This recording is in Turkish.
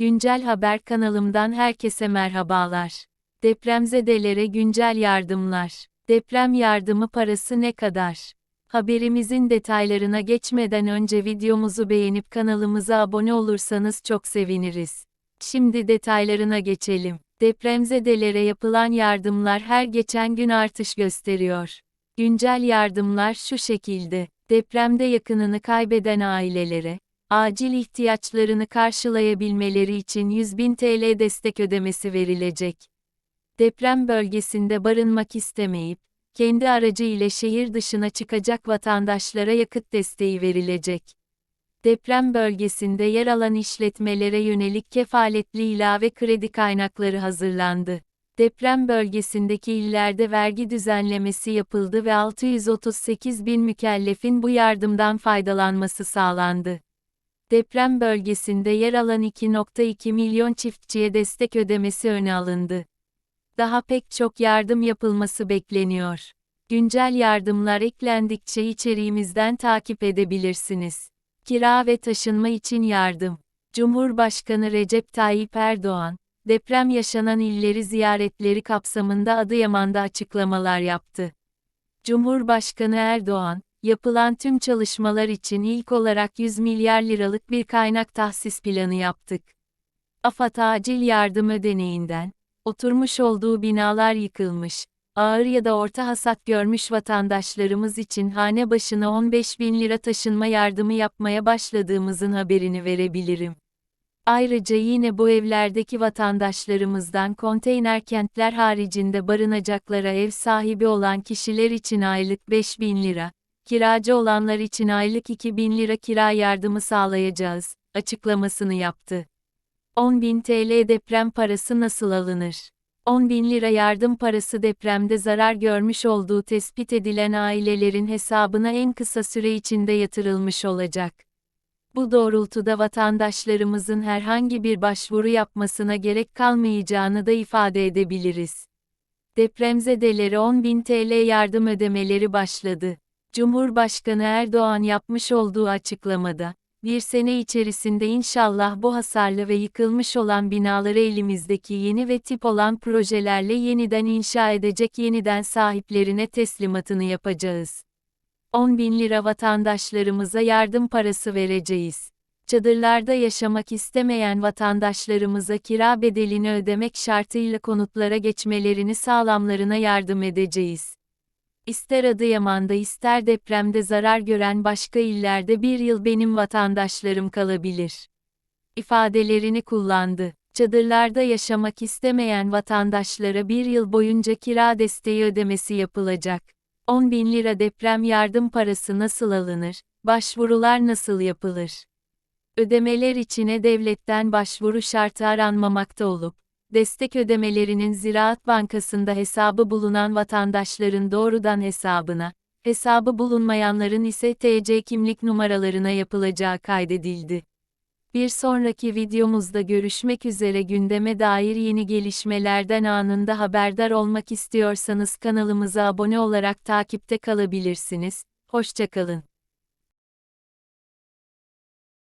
Güncel Haber kanalımdan herkese merhabalar. Depremzedelere güncel yardımlar. Deprem yardımı parası ne kadar? Haberimizin detaylarına geçmeden önce videomuzu beğenip kanalımıza abone olursanız çok seviniriz. Şimdi detaylarına geçelim. Depremzedelere yapılan yardımlar her geçen gün artış gösteriyor. Güncel yardımlar şu şekilde. Depremde yakınını kaybeden ailelere, acil ihtiyaçlarını karşılayabilmeleri için 100.000 TL destek ödemesi verilecek. Deprem bölgesinde barınmak istemeyip, kendi aracı ile şehir dışına çıkacak vatandaşlara yakıt desteği verilecek. Deprem bölgesinde yer alan işletmelere yönelik kefaletli ilave kredi kaynakları hazırlandı. Deprem bölgesindeki illerde vergi düzenlemesi yapıldı ve 638 bin mükellefin bu yardımdan faydalanması sağlandı. Deprem bölgesinde yer alan 2.2 milyon çiftçiye destek ödemesi öne alındı. Daha pek çok yardım yapılması bekleniyor. Güncel yardımlar eklendikçe içeriğimizden takip edebilirsiniz. Kira ve taşınma için yardım. Cumhurbaşkanı Recep Tayyip Erdoğan, deprem yaşanan illeri ziyaretleri kapsamında Adıyaman'da açıklamalar yaptı. Cumhurbaşkanı Erdoğan, yapılan tüm çalışmalar için ilk olarak 100 milyar liralık bir kaynak tahsis planı yaptık. AFAD acil yardım ödeneğinden, oturmuş olduğu binalar yıkılmış, ağır ya da orta hasat görmüş vatandaşlarımız için hane başına 15 bin lira taşınma yardımı yapmaya başladığımızın haberini verebilirim. Ayrıca yine bu evlerdeki vatandaşlarımızdan konteyner kentler haricinde barınacaklara ev sahibi olan kişiler için aylık 5 bin lira, kiracı olanlar için aylık 2 bin lira kira yardımı sağlayacağız, açıklamasını yaptı. 10 bin TL deprem parası nasıl alınır? 10 bin lira yardım parası depremde zarar görmüş olduğu tespit edilen ailelerin hesabına en kısa süre içinde yatırılmış olacak. Bu doğrultuda vatandaşlarımızın herhangi bir başvuru yapmasına gerek kalmayacağını da ifade edebiliriz. Depremzedelere 10 bin TL yardım ödemeleri başladı. Cumhurbaşkanı Erdoğan yapmış olduğu açıklamada, bir sene içerisinde inşallah bu hasarlı ve yıkılmış olan binaları elimizdeki yeni ve tip olan projelerle yeniden inşa edecek yeniden sahiplerine teslimatını yapacağız. 10 bin lira vatandaşlarımıza yardım parası vereceğiz. Çadırlarda yaşamak istemeyen vatandaşlarımıza kira bedelini ödemek şartıyla konutlara geçmelerini sağlamlarına yardım edeceğiz. İster Adıyaman'da ister depremde zarar gören başka illerde bir yıl benim vatandaşlarım kalabilir. ifadelerini kullandı. Çadırlarda yaşamak istemeyen vatandaşlara bir yıl boyunca kira desteği ödemesi yapılacak. 10 bin lira deprem yardım parası nasıl alınır? Başvurular nasıl yapılır? Ödemeler içine devletten başvuru şartı aranmamakta olup, destek ödemelerinin Ziraat Bankası'nda hesabı bulunan vatandaşların doğrudan hesabına, hesabı bulunmayanların ise TC kimlik numaralarına yapılacağı kaydedildi. Bir sonraki videomuzda görüşmek üzere gündeme dair yeni gelişmelerden anında haberdar olmak istiyorsanız kanalımıza abone olarak takipte kalabilirsiniz. Hoşçakalın.